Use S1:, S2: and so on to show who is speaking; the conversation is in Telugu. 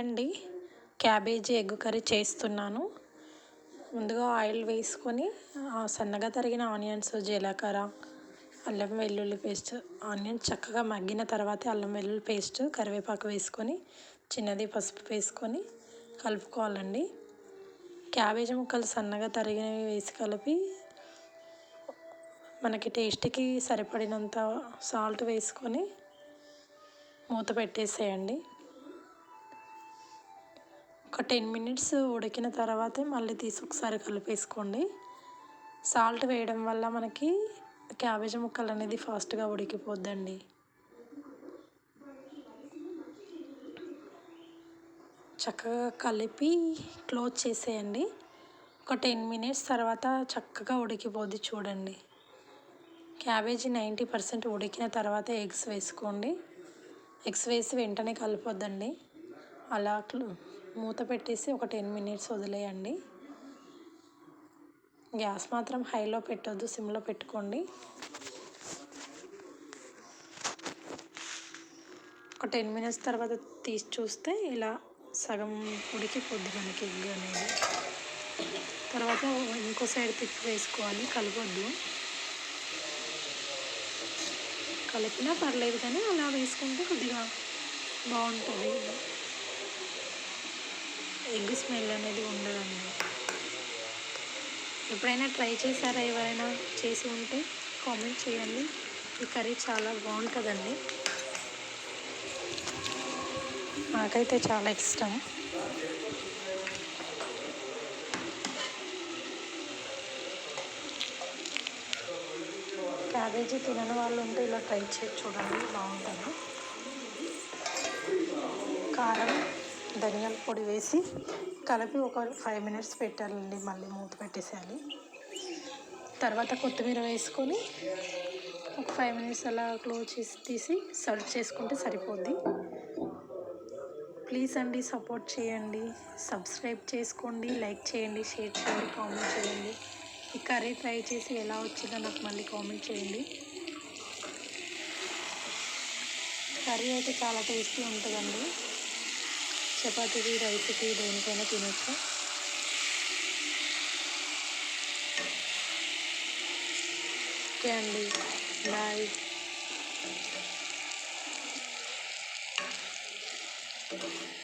S1: అండి. క్యాబేజీ ఎగ్ కర్రీ చేస్తున్నాను. ముందుగా ఆయిల్ వేసుకొని సన్నగా తరిగిన ఆనియన్స్ జీలకర్ర అల్లం వెల్లుల్లి పేస్ట్ ఆనియన్ చక్కగా మగ్గిన తర్వాత అల్లం వెల్లుల్లి పేస్ట్ కరివేపాకు వేసుకొని చిన్నది పసుపు వేసుకొని కలుపుకోవాలండి. క్యాబేజీ ముక్కలు సన్నగా తరిగినవి వేసి కలిపి మనకి టేస్ట్కి సరిపడినంత సాల్ట్ వేసుకొని మూత పెట్టేసేయండి. ఒక టెన్ మినిట్స్ ఉడికిన తర్వాతే మళ్ళీ తీసి ఒకసారి కలిపేసుకోండి. సాల్ట్ వేయడం వల్ల మనకి క్యాబేజీ ముక్కలు అనేది ఫాస్ట్గా ఉడికిపోద్దండి. చక్కగా కలిపి క్లోజ్ చేసేయండి. ఒక టెన్ మినిట్స్ తర్వాత చక్కగా ఉడికిపోద్ది చూడండి. క్యాబేజీ నైంటీ పర్సెంట్ ఉడికిన తర్వాత ఎగ్స్ వేసుకోండి. ఎగ్స్ వేసి వెంటనే కలపొద్దండి. అలా మూత పెట్టేసి ఒక టెన్ మినిట్స్ వదిలేయండి. గ్యాస్ మాత్రం హైలో పెట్టొద్దు సిమ్లో పెట్టుకోండి. ఒక టెన్ మినిట్స్ తర్వాత తీసి చూస్తే ఇలా సగం ఉడికిపోద్ది మనకి ఎగ్ అనేది. తర్వాత ఇంకో సైడ్ తిప్పి వేసుకోవాలి కలపొద్దు. కలిపినా పర్లేదు కానీ అలా వేసుకుంటే కొద్దిగా బాగుంటుంది. ఎగ్ స్మెల్ అనేది ఉండదండి. ఎప్పుడైనా ట్రై చేశారా ఎవరైనా చేసి ఉంటే కామెంట్ చేయండి. ఈ కర్రీ చాలా బాగుంటుందండి. నాకైతే చాలా ఇష్టం. క్యాబేజీ తినని వాళ్ళు ఉంటే ఇలా ట్రై చేసి చూడండి బాగుంటుంది. కారం ధనియాల పొడి వేసి కలిపి ఒక ఫైవ్ మినిట్స్ పెట్టాలండి మళ్ళీ మూత పెట్టేసేయాలి. తర్వాత కొత్తిమీర వేసుకొని ఒక ఫైవ్ మినిట్స్ అలా క్లోజ్ చేసి తీసి సర్వ్ చేసుకుంటే సరిపోద్ది. ప్లీజ్ అండి సపోర్ట్ చేయండి సబ్స్క్రైబ్ చేసుకోండి లైక్ చేయండి షేర్ చేయండి కామెంట్ చేయండి. ఈ కర్రీ ట్రై చేసి ఎలా వచ్చిందో నాకు మళ్ళీ కామెంట్ చేయండి. కర్రీ అయితే చాలా టేస్టీ ఉంటుందండి. చపాతీకి రైస్కి దేనికైనా తినచ్చు. ఓకే అండి. బాయ్.